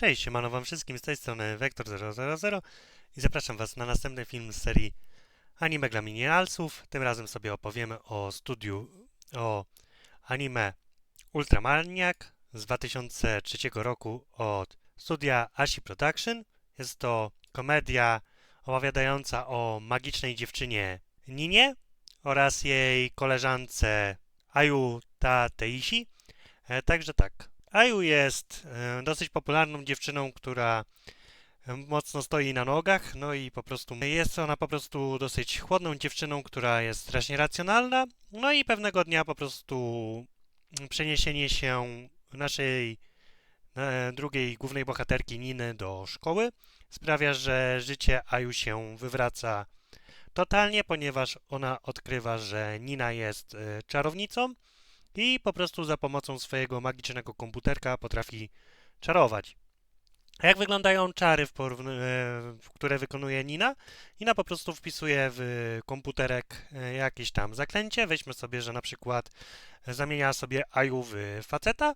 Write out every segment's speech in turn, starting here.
Cześć, siemano wam wszystkim, z tej strony Vektor000 i zapraszam was na następny film z serii Anime dla Minialsów. Tym razem sobie opowiemy o studiu, o anime Ultramaniac z 2003 roku od studia Ashi Production. Jest to komedia opowiadająca o magicznej dziewczynie Ninie oraz jej koleżance Ayu Tateishi. E, Także tak, Ayu jest e, dosyć popularną dziewczyną, która e, mocno stoi na nogach, no i po prostu jest ona po prostu dosyć chłodną dziewczyną, która jest strasznie racjonalna, no i pewnego dnia po prostu przeniesienie się naszej drugiej głównej bohaterki Niny do szkoły sprawia, że życie Aju się wywraca totalnie, ponieważ ona odkrywa, że Nina jest e, czarownicą i po prostu za pomocą swojego magicznego komputerka potrafi czarować. A jak wyglądają czary, w e, które wykonuje Nina? Nina po prostu wpisuje w komputerek e, jakieś tam zaklęcie. Weźmy sobie, że na przykład zamienia sobie Aju w faceta.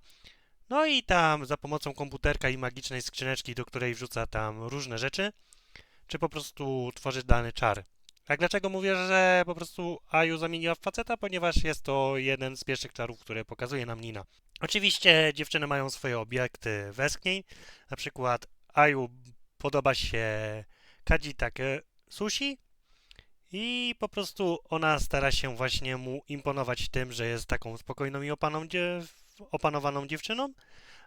No i tam za pomocą komputerka i magicznej skrzyneczki, do której wrzuca tam różne rzeczy, czy po prostu tworzy dany czar. A dlaczego mówię, że po prostu Aju zamieniła w faceta? Ponieważ jest to jeden z pierwszych czarów, które pokazuje nam Nina. Oczywiście dziewczyny mają swoje obiekty westchnień. Na przykład Aju podoba się Kaji Take Sushi i po prostu ona stara się właśnie mu imponować tym, że jest taką spokojną i opanowaną dziewczyną.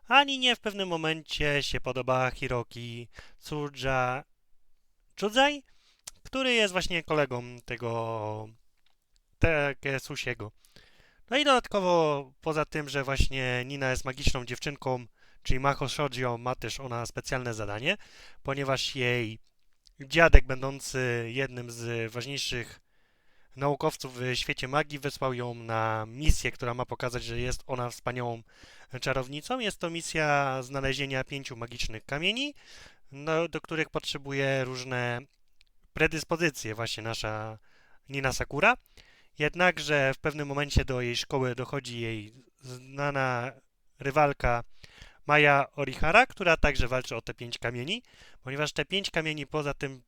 A Ninie w pewnym momencie się podoba Hiroki Tsuja Chudzai, który jest właśnie kolegą tego Takesusiego. No i dodatkowo, poza tym, że właśnie Nina jest magiczną dziewczynką, czyli Maho Shoujo ma też ona specjalne zadanie, ponieważ jej dziadek, będący jednym z ważniejszych naukowców w świecie magii, wysłał ją na misję, która ma pokazać, że jest ona wspaniałą czarownicą. Jest to misja znalezienia pięciu magicznych kamieni, no, do których potrzebuje różne predyspozycje właśnie nasza Nina Sakura. Jednakże w pewnym momencie do jej szkoły dochodzi jej znana rywalka Maja Orihara, która także walczy o te pięć kamieni, ponieważ te pięć kamieni poza tym,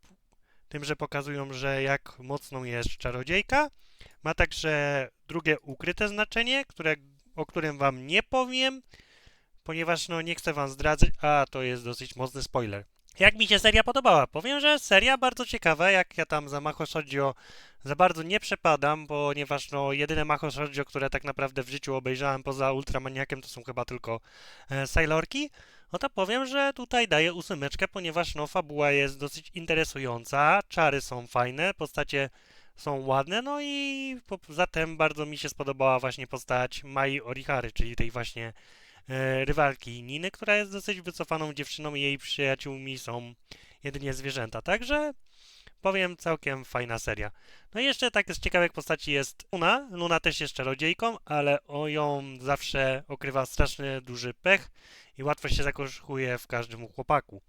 tym, że pokazują, że jak mocną jest czarodziejka, ma także drugie ukryte znaczenie, które, o którym wam nie powiem, ponieważ no nie chcę wam zdradzać, a to jest dosyć mocny spoiler. Jak mi się seria podobała? Powiem, że seria bardzo ciekawa, jak ja tam za Maho Shoujo za bardzo nie przepadam, ponieważ no jedyne Maho Shoujo, które tak naprawdę w życiu obejrzałem poza Ultramaniakiem, to są chyba tylko e, Sailorki. No to powiem, że tutaj daję ósemeczkę, ponieważ no fabuła jest dosyć interesująca, czary są fajne, postacie są ładne, no i po, zatem bardzo mi się spodobała właśnie postać Mai Orihary, czyli tej właśnie rywalki Niny, która jest dosyć wycofaną dziewczyną i jej przyjaciółmi są jedynie zwierzęta. Także powiem, całkiem fajna seria. No i jeszcze tak z ciekawych postaci jest Luna. Luna też jest czarodziejką, ale o ją zawsze okrywa straszny duży pech i łatwo się zakochuje w każdym chłopaku.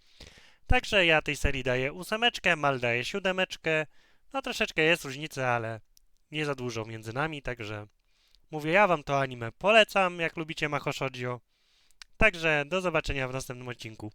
Także ja tej serii daję ósemeczkę, Mal daje siódemeczkę. No troszeczkę jest różnicy, ale nie za dużo między nami, także mówię, ja wam to anime polecam, jak lubicie Maho Shoujo. Także do zobaczenia w następnym odcinku.